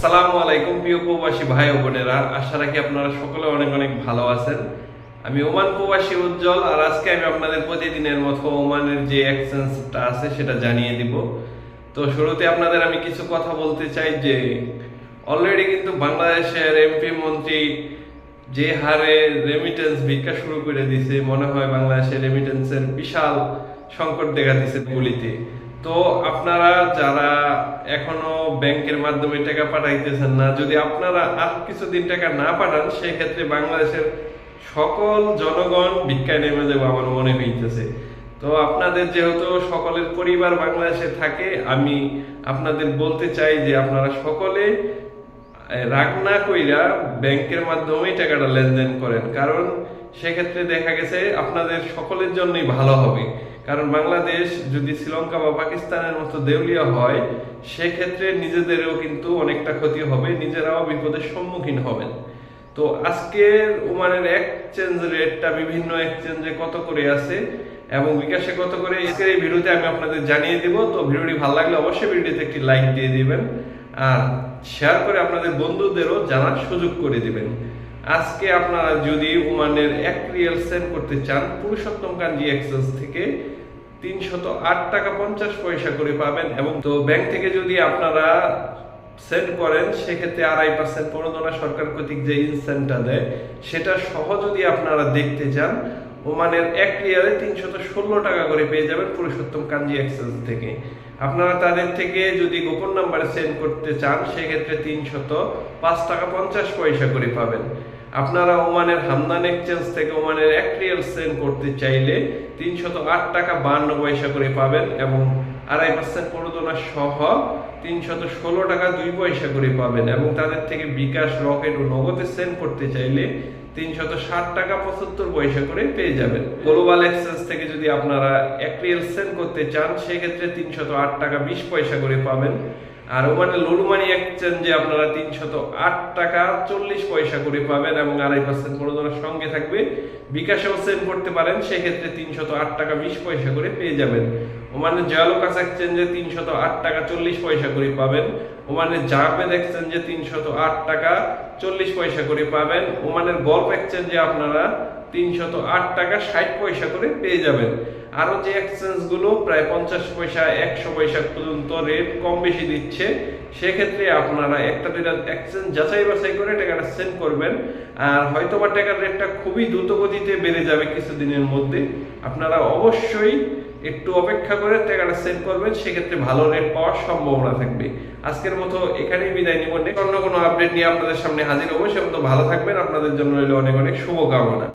আসসালামু আলাইকুম প্রিয় প্রবাসী ভাই ও বোনেরা। আশা রাখি আপনারা সকলে অনেক অনেক ভালো আছেন। আমি ওমান প্রবাসী উজ্জ্বল, আর আজকে আমি আপনাদের প্রতিদিনের মতো ওমানের যে এক্সচেঞ্জটা আছে সেটা জানিয়ে দিব। তো শুরুতে আপনাদের আমি কিছু কথা বলতে চাই যে অলরেডি কিন্তু বাংলাদেশের এমপি মন্ত্রী যে হারে রেমিটেন্স ভিক্ষা শুরু করে দিছে মনে হয় বাংলাদেশের রেমিটেন্সের বিশাল সংকট দেখা দিছে গুলিতে। তো আপনারা যারা এখনও ব্যাংকের মাধ্যমে টাকা পাঠাইতেছেন না, যদি আপনারা আর কিছুদিন টাকা না পাঠান, সেক্ষেত্রে বাংলাদেশের সকল জনগণ ভিক্ষায় নেমে যাবে আমার মনে হইতেছে। তো আপনাদের যেহেতু সকলের পরিবার বাংলাদেশে থাকে, আমি আপনাদের বলতে চাই যে আপনারা সকলে রাগ না কইরা ব্যাংকের মাধ্যমেই টাকাটা লেনদেন করেন। কারণ সেক্ষেত্রে দেখা গেছে আপনাদের সকলের জন্যই ভালো হবে। কারণ বাংলাদেশ যদি শ্রীলঙ্কা বা পাকিস্তানের মতো দেউলিয়া হয়, সেক্ষেত্রে নিজেদেরও কিন্তু অনেকটা ক্ষতি হবে, নিজেরাও বিপদের সম্মুখীন হবেন। তো আজকের ওমানের এক্সচেঞ্জ রেটটা বিভিন্ন এক্সচেঞ্জে কত করে আছে এবং বিকাশে কত করে, আজকের এই ভিডিওতে আমি আপনাদের জানিয়ে দিব। তো ভিডিওটি ভালো লাগলে অবশ্যই ভিডিওতে একটি লাইক দিয়ে দিবেন আর শেয়ার করে আপনাদের বন্ধুদেরও জানার সুযোগ করে দিবেন। আজকে আপনারা যদি ওমানের এক সেন্ড করতে চান, পুরুষোত্তম কাঞ্জি এক্সচেঞ্জ থেকে তিনশত আট টাকা পঞ্চাশ পয়সা করে পাবেন এবং তো ব্যাংক থেকে যদি আপনারা সেন্ড করেন, সেক্ষেত্রে আড়াই পার্সেন্ট প্রণোদনা সরকার কর্তৃক যে ইনসেন্টটা দেয়, সেটা সহ যদি আপনারা দেখতে চান ওমানের এক রিয়ালে তিনশত ষোলো টাকা করে পেয়ে যাবেন পুরুষোত্তম কাঞ্জি এক্সচেঞ্জ থেকে। আপনারা তাদের থেকে যদি গোপন নাম্বারে সেন্ড করতে চান, সেক্ষেত্রে তিনশত পাঁচ টাকা পঞ্চাশ পয়সা করে পাবেন। আপনারা ওমানের হামদান এক্সচেঞ্জ থেকে ওমানের এক রিয়াল সেন্ড করতে চাইলে তিনশত আট টাকা বান্ন পয়সা করে পাবেন এবং আড়াই পার্সেন্ট প্রণোদনা সহ তিনশত ষোলো টাকা দুই পয়সা করে পাবেন এবং তাদের থেকে বিকাশ, রকেট ও নগদে সেন্ড করতে চাইলে তিনশত ষাট টাকা পঁচাত্তর পয়সা করে পেয়ে যাবেন। গ্লোবাল এক্সচেঞ্জ থেকে যদি আপনারা এক সেন্ড করতে চান, সেক্ষেত্রে তিনশত আট টাকা বিশ পয়সা করে পাবেন। আর ওমানে লুলুমানি এক্সচেঞ্জে আপনারা তিনশত আট টাকা চল্লিশ পয়সা করে পাবেন এবং আড়াই পার্সেন্ট প্রণোদনার সঙ্গে থাকবে। বিকাশেও সেন্ড করতে পারেন, সেক্ষেত্রে তিনশত আট টাকা বিশ পয়সা করে পেয়ে যাবেন। ওমানের জয়ালোকাস এক্সচেঞ্জে তিনশত আট টাকা চল্লিশ পয়সা করে পাবেন। ওমানের জাভেদ এক্সচেঞ্জে তিনশত আট টাকা চল্লিশ পয়সা করে পাবেন। ওমানের গল্ফ এক্সচেঞ্জে আপনারা তিনশত আট টাকা ষাট পয়সা করে পেয়ে যাবেন। আরও যে এক্সচেঞ্জগুলো প্রায় পঞ্চাশ পয়সা, একশো পয়সা পর্যন্ত রেট কম বেশি দিচ্ছে, সেক্ষেত্রে আপনারা একটা দুইটা এক্সচেঞ্জ যাচাই বাছাই করে টাকাটা সেন্ড করবেন। আর হয়তো বা টাকার রেটটা খুবই দ্রুত গতিতে বেড়ে যাবে কিছুদিনের মধ্যে। আপনারা অবশ্যই একটু অপেক্ষা করে টাকাটা সেন্ড করবেন, সেক্ষেত্রে ভালো রেট পাওয়ার সম্ভাবনা থাকবে। আজকের মতো এখানেই বিদায় নিব। অন্য কোনো আপডেট নিয়ে আপনাদের সামনে হাজির হব। সে ভালো থাকবেন। আপনাদের জন্য রইল অনেক অনেক শুভকামনা।